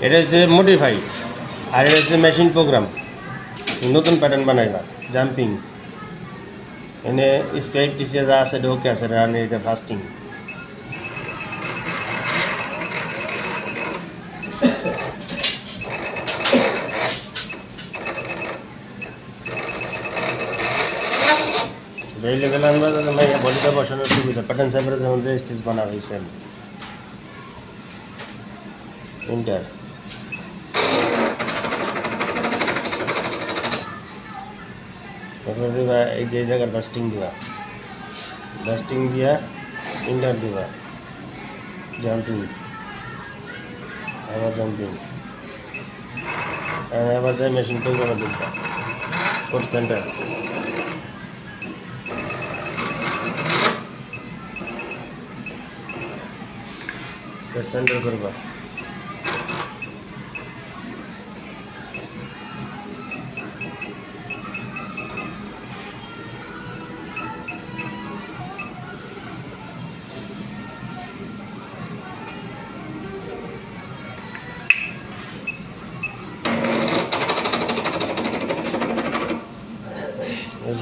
এটা হচ্ছে মডিফাই আর এটা হচ্ছে মেশিন প্রোগ্রাম নতুন প্যাটার্ন বানাইবা জাম্পিং এনে স্পেক টিসে যা আছে এটা ওকে আছে রান এটা ফাস্টিং এই লেভেল আনবা তাহলে ভাই বডিটা বসানোর সুবিধা প্যাটার্ন সাইবারে যেমন যে স্টিচ বানা হয়েছে ইন্টার তারপরে দিবা এই যে এই জায়গার বাস্টিং দিবা বাস্টিং দিয়া ইন্টার দিবা জাম্পিং আবার জাম্পিং আবার যাই মেশিন প্রোগ্রামে দিবা কোড সেন্টার সেন্টার করবা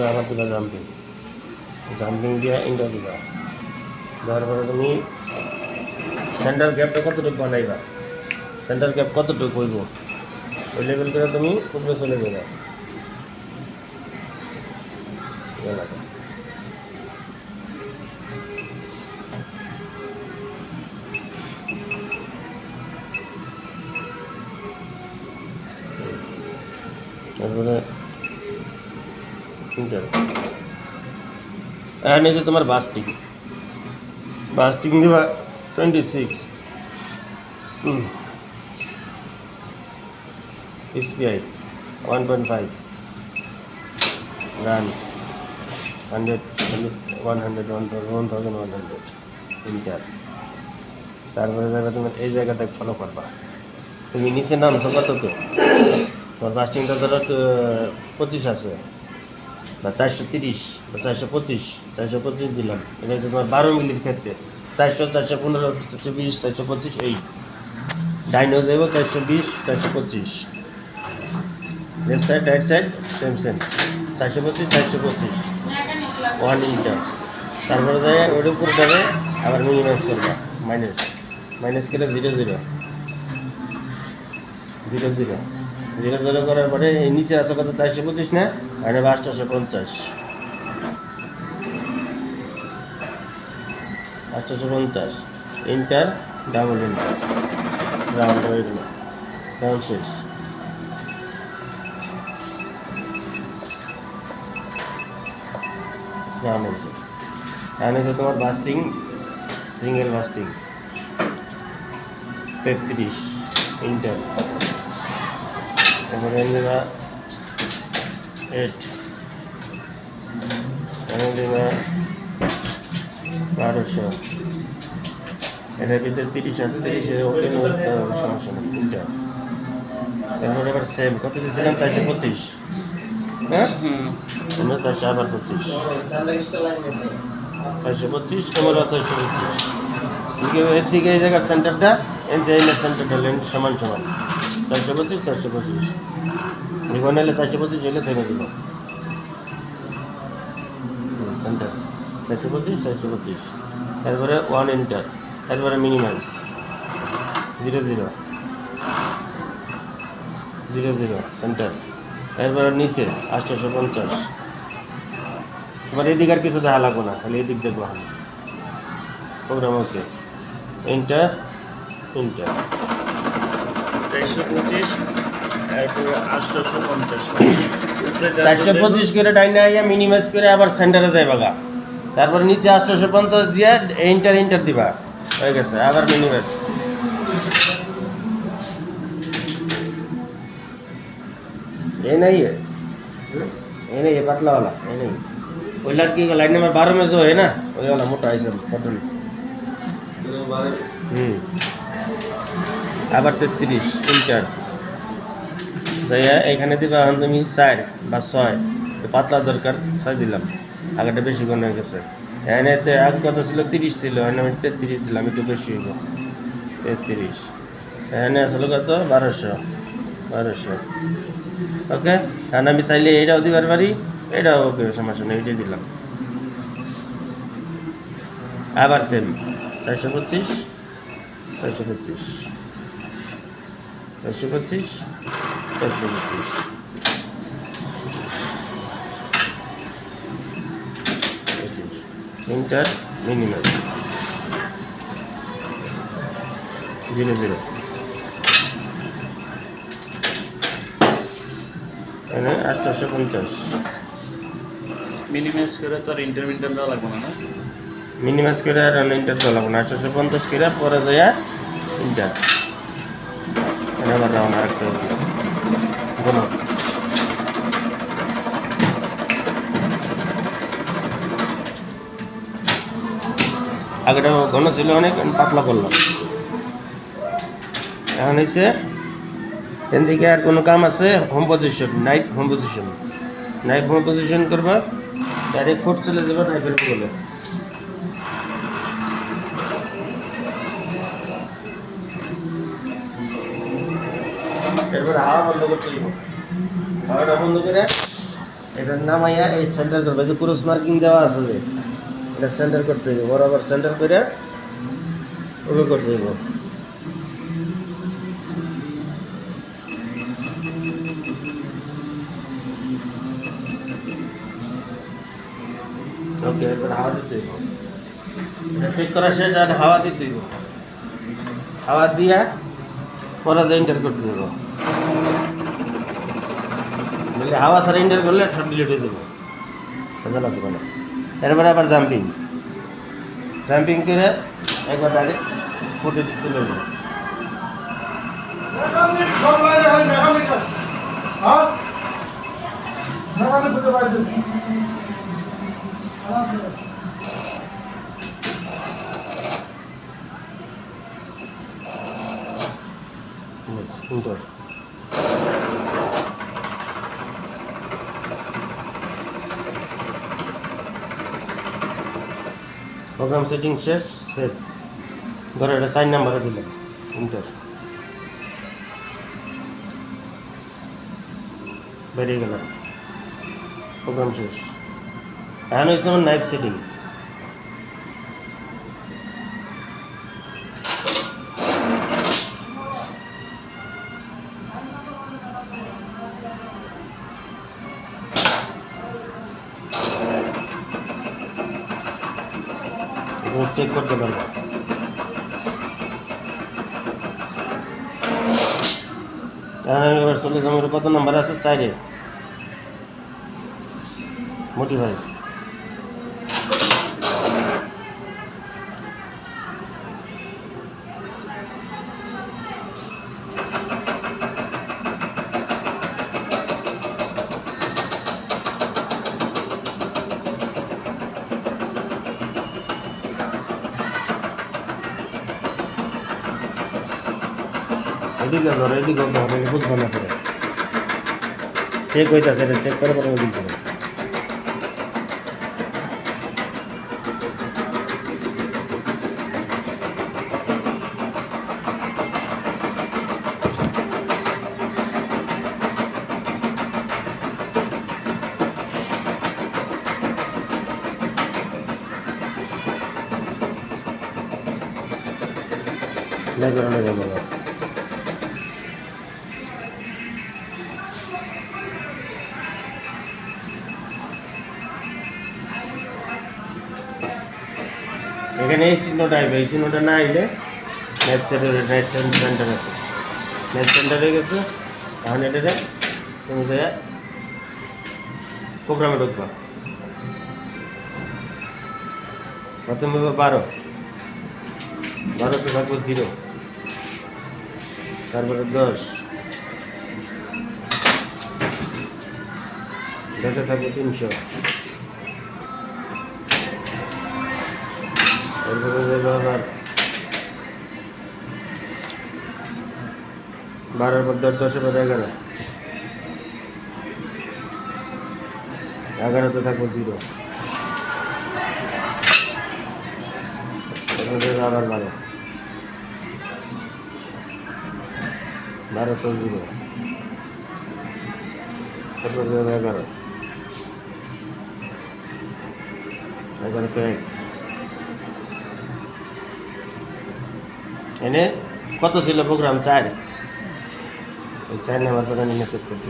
এরপরে আবার দিবা জাম্পিং জাম্পিং দিয়ে ইন্টার দিবা দেওয়ার পরে তুমি সেন্টার গ্যাপটা কতটুকু বানাইবা সেন্টার গ্যাপ কতটুকু হইব ওই লেভেল করে তুমি উপরে চলে যাবে এলাকা। তারপরে এখানে যে তোমার বাস্টিং বাস্টিং দিবা twenty six SBI one point five run hundred one hundred one one thousand one hundred enter তারপরে যাবে তোমার এই জায়গাটা ফলো করবা। তুমি নিচে নামছো কততে তোমার বাস্টিংটা ধরো পঁচিশ আছে। বা চারশো তিরিশ বা চারশো পঁচিশ চারশো পঁচিশ দিলাম। এটা হচ্ছে তোমার বারো মিলির ক্ষেত্রে। চারশো চারশো পনেরো, চারশো বিশ, চারশো পঁচিশ, এই। ডাইনো যাইব চারশো বিশ, চারশো পঁচিশ। Left side right side same same চারশো পঁচিশ চারশো পঁচিশ। ওয়ান ইন্টার তারপরে যায় ওর উপরে যাবে আবার মিনিমাইজ করবা। মাইনাস মাইনাস করে zero zero zero zero zero করার পরে নিচে আছে কত চারশো পঁচিশ না, আর এটা আটশোশো পঞ্চাশ। আটশোশো পঞ্চাশ। ইন্টার ডাবল ইন্টার রাউন্ড হয়ে রাউন্ড শেষ। রাউন্ড হয়েছে। রাউন্ড হয়েছে তোমার বাস্টিং সিঙ্গেল বাস্টিং তেত্রিশ ইন্টার এবারে এইট এখানে বারোশো। এটার ভিতরে তিরিশ আছে, তিরিশে ওকে করতে হবে, সমস্যা নেই, তিনটা। এরপরে এবার সেম কত দিয়েছিলাম? চারশো পঁচিশ। হ্যাঁ? চারশো, আবার পঁচিশ। চারশো পঁচিশ আমরা চারশো পঁচিশ। এর দিকে এই জায়গার সেন্টারটা এর যে সেন্টারটা লেন সমান সমান। চারশো পঁচিশ চারশো পঁচিশ। জীবন এলে চারশো পঁচিশ, এলে থেমে দিল সেন্টার চারশো পঁচিশ চারশো পঁচিশ। তারপরে ওয়ান ইন্টার তারপরে minimize zero zero zero zero center এরপরে নিচে আটশোশো পঞ্চাশ। এবার এদিক আর কিছু দেখা লাগবো না খালি এদিক দেখব আমি। প্রোগ্রাম ওকে ইন্টার ইন্টার চারশো পঁচিশ এরপরে আটশোশো পঞ্চাশ চারশো পঁচিশ করে ডাইনে আইয়া মিনিমাইজ করে আবার সেন্টারে যাই বাগা তারপর নিচে আটশোশো পঞ্চাশ দিয়ে ইন্টার ইন্টার দিবা হয়ে গেছে আবার মিনিমাইজ ये नहीं है ये नहीं है पतला वाला ये नहीं वही लड़की का लाइन नंबर बारह में जो है ना वही वाला मोटा है सब बटन হুম আবার তেত্রিশ ইন্টার যাইয়া এখানে দিবা, এখন তুমি চার বা ছয়। পাতলা দরকার, ছয় দিলাম। আগেটা বেশি কোন হয়ে গেছে। এখানে আগে কথা ছিল তিরিশ ছিল, এখানে আমি তেত্রিশ দিলাম, একটু বেশি হইব। তেত্রিশ। এখানে আসলে কত? বারোশো। বারোশো। ওকে? কারণ আমি চাইলে এইটাও দিবার পারি, এটাও ওকে সমস্যা নেই এটাই দিলাম। আবার সেম চারশো পঁচিশ চারশো পঁচিশ। চারশো পঁচিশ চারশো পঁচিশ। তিনটার মিনিমাম জিরো জিরো এখানে আটশোশো পঞ্চাশ। মিনিমাইজ করে তো আর ইন্টারমিডিয়েট দেওয়া লাগবে না মিনিমাস করে আর ইন্টার চলাবো না। আটশোশো পঞ্চাশ করে পরে যায় ইন্টার আবার রাউন্ড আরেকটা কোনো আগেটা ঘন ছিল, অনেক পাতলা করলাম। এখন হয়েছে থেকে আর কোনো কাম আছে? Home position knife home position knife home position করবা ডাইরেক্ট কোর্ট চলে যাবে নাইফের বলে এরপর হাওয়া বন্ধ করতে দিব হাওয়াটা বন্ধ করে এটা নামাইয়া এই সেন্টার করবে। যে ক্রস মার্কিং দেওয়া আছে যে, এটা সেন্টার করতে হবে বরাবর সেন্টার করে ওকে করতে দিব ওকে, এরপর হাওয়া দিতে চেক করা শেষ আর হাওয়া দিতে হাওয়া দিয়া পরে এন্টার করতে দেবো বললে হাওয়া ছাড়া এন্টার করলে ঠট ডিলিট হয়ে যাবে। বুঝলেন আছে মানে এরপরে আবার জাম্পিং জাম্পিং করে একবার ডাইরেক্ট ফুটে চলে যাবে মেকানিক সব প্রোগ্রাম সেটিং শেষ সেভ ধরো এটা সাইন নাম্বারে দিলাম ইন্টার বেরিয়ে গেলাম। প্রোগ্রাম শেষ। এখন হয়েছে আমার নাইফ সেটিং করতে পারব। চল্লিশ চলে কত নাম্বার আছে? চাইরে মোটি ভাই। এদিকে ধরো এদিকে ধরো বুঝব না করে। চেক হইতেছে এটা চেক করে পরে ওদিক ধরো নাই করানো যাবে এখানে এই চিহ্নটা আসবে, এই চিহ্নটা না আইলে নেট সেন্টার নেট সেন্টার আছে নেট সেন্টার গেছে এখন এটাতে তুমি প্রোগ্রামে ঢুকবা। প্রথমে হবে বারো। বারোতে থাকব জিরো তারপরে দশ। দশে থাকব তিনশো। বারোর পর দশ দশের পর এগারো। এগারোতে থাকব জিরো। আবার বারো। বারো তো জিরো। এগারো এগারো। তো এক। এনে কত ছিল প্রোগ্রাম চার? ওই চার নাম্বার করে মেসেজ করতে